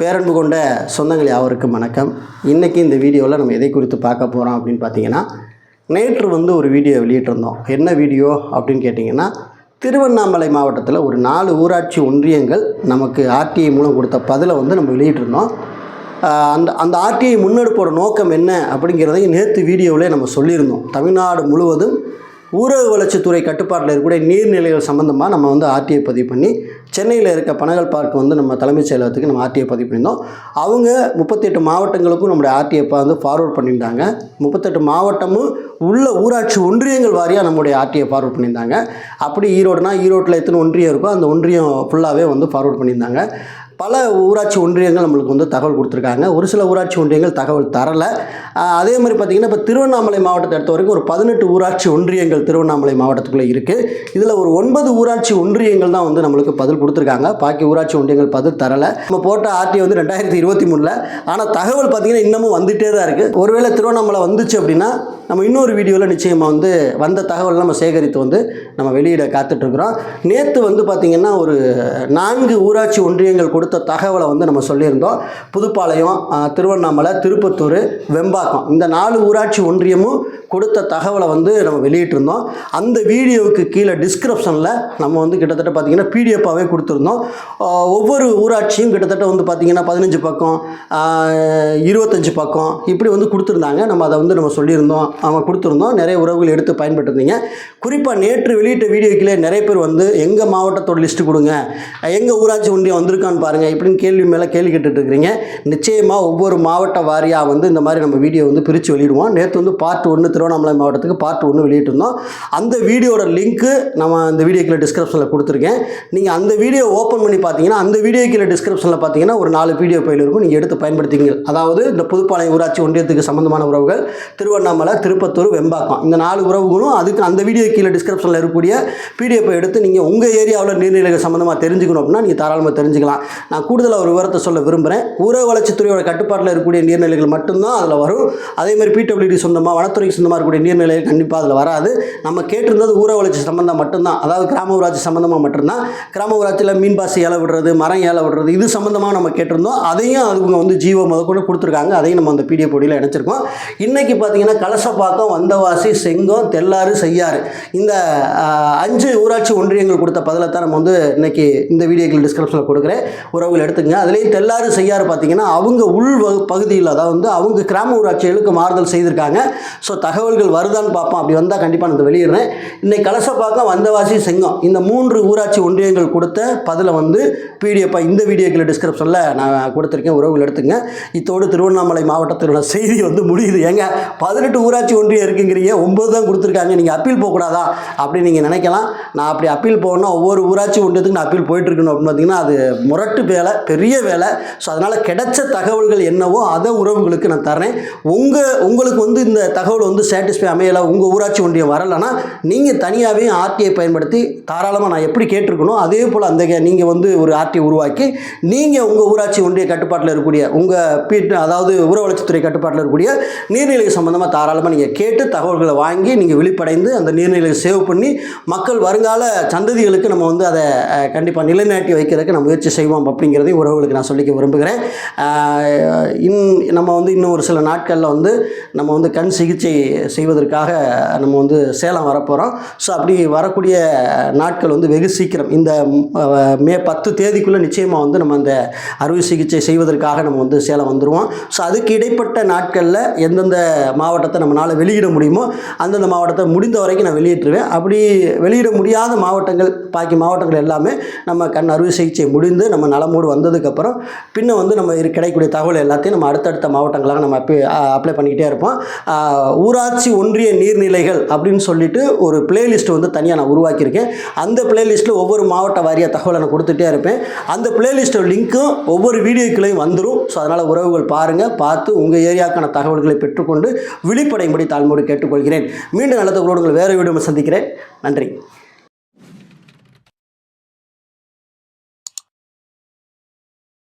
பேரன்பு கொண்ட சொந்தங்கள் யாவருக்கும் வணக்கம். இன்றைக்கி இந்த வீடியோவில் நம்ம எதை குறித்து பார்க்க போகிறோம் அப்படின்னு பார்த்தீங்கன்னா நேற்று வந்து ஒரு வீடியோ வெளியிட்டிருந்தோம். என்ன வீடியோ அப்படின்னு கேட்டிங்கன்னா திருவண்ணாமலை மாவட்டத்தில் ஒரு நாலு ஊராட்சி ஒன்றியங்கள் நமக்கு ஆர்டிஐ மூலம் கொடுத்த பதிலை வந்து நம்ம வெளியிட்டிருந்தோம். அந்த அந்த ஆர்டிஐ முன்னெடுப்போட நோக்கம் என்ன அப்படிங்கிறதையும் நேற்று வீடியோவிலே நம்ம சொல்லியிருந்தோம். தமிழ்நாடு முழுவதும் ஊரக வளர்ச்சித்துறை கட்டுப்பாட்டில் இருக்கக்கூடிய நீர்நிலைகள் சம்மந்தமாக நம்ம வந்து ஆர்டிஐ பதிவு பண்ணி சென்னையில் இருக்க பனகல் பார்க் வந்து நம்ம தலைமைச் செயலகத்துக்கு நம்ம ஆர்டிஐ பதிவு பண்ணியிருந்தோம். அவங்க முப்பத்தெட்டு மாவட்டங்களுக்கும் நம்முடைய ஆர்டிஐ வந்து ஃபார்வர்ட் பண்ணியிருந்தாங்க. முப்பத்தெட்டு மாவட்டமும் உள்ள ஊராட்சி ஒன்றியங்கள் வாரியாக நம்முடைய ஆர்டிஐ ஃபார்வர்ட் பண்ணியிருந்தாங்க. அப்படி ஈரோடுனா ஈரோட்டில் எத்தனை ஒன்றியம் இருக்கோ அந்த ஒன்றியம் ஃபுல்லாகவே வந்து ஃபார்வர்ட் பண்ணியிருந்தாங்க. பல ஊராட்சி ஒன்றியங்கள் நம்மளுக்கு வந்து தகவல் கொடுத்துருக்காங்க. ஒரு சில ஊராட்சி ஒன்றியங்கள் தகவல் தரலை. அதே மாதிரி பார்த்திங்கன்னா இப்போ திருவண்ணாமலை மாவட்டத்தை எடுத்த வரைக்கும் ஒரு பதினெட்டு ஊராட்சி ஒன்றியங்கள் திருவண்ணாமலை மாவட்டத்துக்குள்ளே இருக்குது இதில் ஒரு ஒன்பது ஊராட்சி ஒன்றியங்கள் தான் வந்து நம்மளுக்கு பதில் கொடுத்துருக்காங்க. பாக்கி ஊராட்சி ஒன்றியங்கள் பதில் தரலை. நம்ம போட்ட ஆர்டி வந்து ரெண்டாயிரத்தி இருபத்தி மூணில். ஆனால் தகவல் பார்த்திங்கன்னா இன்னமும் வந்துகிட்டே தான் இருக்குது ஒருவேளை திருவண்ணாமலை வந்துச்சு அப்படின்னா நம்ம இன்னொரு வீடியோவில் நிச்சயமாக வந்து வந்த தகவல் நம்ம சேகரித்து வந்து நம்ம வெளியிட காத்துட்ருக்குறோம் நேற்று வந்து பார்த்திங்கன்னா ஒரு நான்கு ஊராட்சி ஒன்றியங்கள் கூட கொடுத்த தகவலை வந்து நம்ம சொல்லியிருந்தோம். புதுப்பாளையம் திருவண்ணாமலை திருப்பத்தூர் வெம்பாக்கம். இந்த நாலு ஊராட்சி ஒன்றியமும் கொடுத்த தகவலை வந்து நம்ம வெளியிட்டிருந்தோம். அந்த வீடியோவுக்கு கீழே டிஸ்கிரிப்ஷனில் நம்ம வந்து கிட்டத்தட்ட பார்த்திங்கன்னா பிடிஎஃபாகவே கொடுத்துருந்தோம். ஒவ்வொரு ஊராட்சியும் கிட்டத்தட்ட வந்து பார்த்திங்கன்னா பதினஞ்சு பக்கம் இருபத்தஞ்சு பக்கம் இப்படி வந்து கொடுத்துருந்தாங்க. நம்ம அதை வந்து நம்ம சொல்லியிருந்தோம். அவங்க கொடுத்துருந்தோம். நிறைய உறவுகள் எடுத்து பயன்பட்டுருந்தீங்க குறிப்பாக நேற்று வெளியிட்ட வீடியோக்கிலே நிறைய பேர் வந்து எங்கள் மாவட்டத்தோட லிஸ்ட்டு கொடுங்க. எங்கள் ஊராட்சி ஒன்றியம் வந்திருக்கான்னு பாருங்கள் இப்படின்னு கேள்வி மேலே கேள்வி கேட்டுட்டு இருக்கிறீங்க. நிச்சயமாக ஒவ்வொரு மாவட்ட வாரியாக வந்து இந்த மாதிரி நம்ம வீடியோ வந்து பிரித்து வெளியிடுவோம். நேற்று வந்து பார்ட் ஒன்று திருவண்ணாமலை மாவட்டத்துக்கு பார்ட் ஒன்று வெளியிட்டிருந்தோம். அந்த வீடியோட லிங்க்கு நம்ம இந்த வீடியோக்குள்ள டிஸ்கிரிப்ஷனில் கொடுத்துருக்கேன். நீங்கள் அந்த வீடியோ ஓப்பன் பண்ணி பார்த்தீங்கன்னா அந்த வீடியோ கீழே டிஸ்கிரிப்ஷனில் பார்த்தீங்கன்னா ஒரு நாலு வீடியோ பயில் இருக்கும். நீங்கள் எடுத்து பயன்படுத்திங்க அதாவது இந்த புதுப்பாளையம் ஊராட்சி ஒன்றியத்துக்கு சம்மந்தமான உறவுகள் திருவண்ணாமலை திருப்பத்தூர் வெம்பாக்கம். இந்த நாலு உறவுகளும் அதுக்கு அந்த வீடியோ கீழே டிஸ்கிரிப்ஷனில் இருக்கக்கூடிய பிடிஎஃப் எடுத்து நீங்கள் உங்கள் ஏரியாவில் நீர்நிலைகள் சம்மந்தமாக தெரிஞ்சுக்கணும் அப்படின்னா நீங்கள் தாராளமாக தெரிஞ்சுக்கலாம். நான் கூடுதலாக ஒரு விவரத்தை சொல்ல விரும்புகிறேன் ஊரக வளர்ச்சித்துறையோட கட்டுப்பாட்டில் இருக்கக்கூடிய நீர்நிலைகள் மட்டும்தான் அதில் வரும். அதே மாதிரி பிடபிள்யூடி சொந்தமாக வனத்துறைக்கு சொந்தமாக இருக்கக்கூடிய நீர்நிலைகள் கண்டிப்பாக அதில் வராது. நம்ம கேட்டிருந்தது ஊரக வளர்ச்சி சம்மந்தம் மட்டும்தான். அதாவது கிராம ஊராட்சி சம்மந்தமாக மட்டும்தான். கிராம ஊராட்சியில் மீன் பாசி விடுறது மரம் ஏழை விடுறது இது சம்மந்தமாக நம்ம கேட்டிருந்தோம். அதையும் அதுங்க வந்து ஜீவோ முதற்கொண்டு கொடுத்துருக்காங்க. அதையும் நம்ம அந்த பிடிஎஃப் பொடியில் இணைச்சிருக்கோம். இன்றைக்கி பார்த்தீங்கன்னா கலசப்பாக்கம் வந்தவாசி செங்கம் தெல்லாறு செய்யாறு இந்த அஞ்சு ஊராட்சி ஒன்றியங்கள் கொடுத்த பதிலை தான் நம்ம வந்து இன்றைக்கி இந்த வீடியோக்கள் டிஸ்கிரிப்ஷனில் கொடுக்குறேன். உறவுகள் எடுத்துக்கங்க. அதுலேயும் தெல்லாறு செய்யாறு பார்த்தீங்கன்னா அவங்க உள் வகு- பகுதியில் அதாவது வந்து அவங்க கிராம ஊராட்சிகளுக்கு மாறுதல் செய்திருக்காங்க. ஸோ தகவல்கள் வருதான்னு பார்ப்போம். அப்படி வந்தால் கண்டிப்பாக நான் வெளியிடுறேன். இன்னைக்கு கலசப்பாக்கம் வந்தவாசி செங்கம் இந்த மூன்று ஊராட்சி ஒன்றியங்கள் கொடுத்த பதிலை வந்து பிடிஎஃபாக இந்த வீடியோக்கள் டிஸ்கிரிப்ஷனில் நான் கொடுத்துருக்கேன். உறவுகள் எடுத்துங்க இத்தோடு திருவண்ணாமலை மாவட்டத்திலுள்ள செய்தி வந்து முடியுது. ஏங்க பதினெட்டு ஊராட்சி ஒன்றியம் இருக்குங்கிறீங்க. ஒம்பது தான் கொடுத்துருக்காங்க. நீங்கள் அப்பீல் போகக்கூடாதா? அப்படின்னு நீங்கள் நினைக்கலாம். நான் அப்படி அப்பீல் போகணும்னா ஒவ்வொரு ஊராட்சி ஒன்றியத்துக்கு நான் அப்பீல் போயிட்டு இருக்கணும் அப்படின்னு பார்த்தீங்கன்னா அது முரட்டு வேலை பெரிய வேலை. ஸோ அதனால் கிடைச்ச தகவல்கள் என்னவோ அதை உறவுகளுக்கு நான் தரேன் உங்கள் உங்களுக்கு வந்து இந்த தகவல் வந்து சாட்டிஸ்ஃபை அமையலை உங்கள் ஊராட்சி ஒன்றியம் வரலைன்னா நீங்கள் தனியாகவே ஆர்டிஐ பயன்படுத்தி தாராளமாக நான் எப்படி கேட்டிருக்கணும் அதே போல் அந்த நீங்கள் வந்து ஒரு ஆர்டிஐ உருவாக்கி நீங்கள் உங்கள் ஊராட்சி ஒன்றிய கட்டுப்பாட்டில் இருக்கக்கூடிய உங்கள் பீட் அதாவது உர வளர்ச்சித்துறை கட்டுப்பாட்டில் இருக்கக்கூடிய நீர்நிலை சம்மந்தமாக தாராளமாக நீங்கள் கேட்டு தகவல்களை வாங்கி நீங்கள் விழிப்படைந்து அந்த நீர்நிலையை சேவ் பண்ணி மக்கள் வருங்கால சந்ததிகளுக்கு நம்ம வந்து அதை கண்டிப்பாக நிலைநாட்டி வைக்கிறதுக்கு நம்ம முயற்சி செய்வோம் அப்படிங்கிறதையும் உறவுகளுக்கு நான் சொல்லிக்க விரும்புகிறேன். இன் நம்ம வந்து இன்னும் ஒரு சில நாட்களில் வந்து நம்ம வந்து கண் சிகிச்சை செய்வதற்காக நம்ம வந்து சேலம் வரப்போகிறோம் ஸோ அப்படி வரக்கூடிய நாட்கள் வந்து வெகு சீக்கிரம் இந்த மே பத்து தேதிக்குள்ளே நிச்சயமாக வந்து நம்ம அந்த அறுவை சிகிச்சை செய்வதற்காக நம்ம வந்து சேலம் வந்துடுவோம் ஸோ அதுக்கு இடைப்பட்ட நாட்களில் எந்தெந்த மாவட்டத்தை நம்மளால் வெளியிட முடியுமோ அந்தந்த மாவட்டத்தை முடிந்த வரைக்கும் நான் வெளியிட்டுருவேன். அப்படி வெளியிட முடியாத மாவட்டங்கள் பாக்கி மாவட்டங்கள் எல்லாமே நம்ம கண் அறுவை சிகிச்சை முடிந்து நம்ம நலமோடு வந்ததுக்கப்புறம் பின்ன வந்து நம்ம கிடைக்கக்கூடிய தகவல் எல்லாத்தையும் நம்ம அடுத்தடுத்த மாவட்டங்களாக நம்ம அப்பி அப்ளை பண்ணிக்கிட்டே இருப்போம். ஊராட்சி ஒன்றிய நீர்நிலைகள் அப்படின்னு சொல்லிட்டு ஒரு பிளேலிஸ்ட் வந்து தனியாக நான் உருவாக்கியிருக்கேன். அந்த பிளேலிஸ்ட்டில் ஒவ்வொரு மாவட்ட வாரியாக தகவலை நான் கொடுத்துட்டே இருப்பேன். அந்த பிளேலிஸ்ட்டோட லிங்க்கும் ஒவ்வொரு வீடியோக்களையும் வந்துடும் ஸோ அதனால் உறவுகள் பாருங்கள் பார்த்து உங்கள் ஏரியாவுக்கான தகவல்களை பெற்றுக்கொண்டு விழிப்படையும்படி தாழ்மோடு கேட்டுக்கொள்கிறேன். மீண்டும் நல்ல தகவலோடு உங்களை வேறு வீடியோ சந்திக்கிறேன். நன்றி.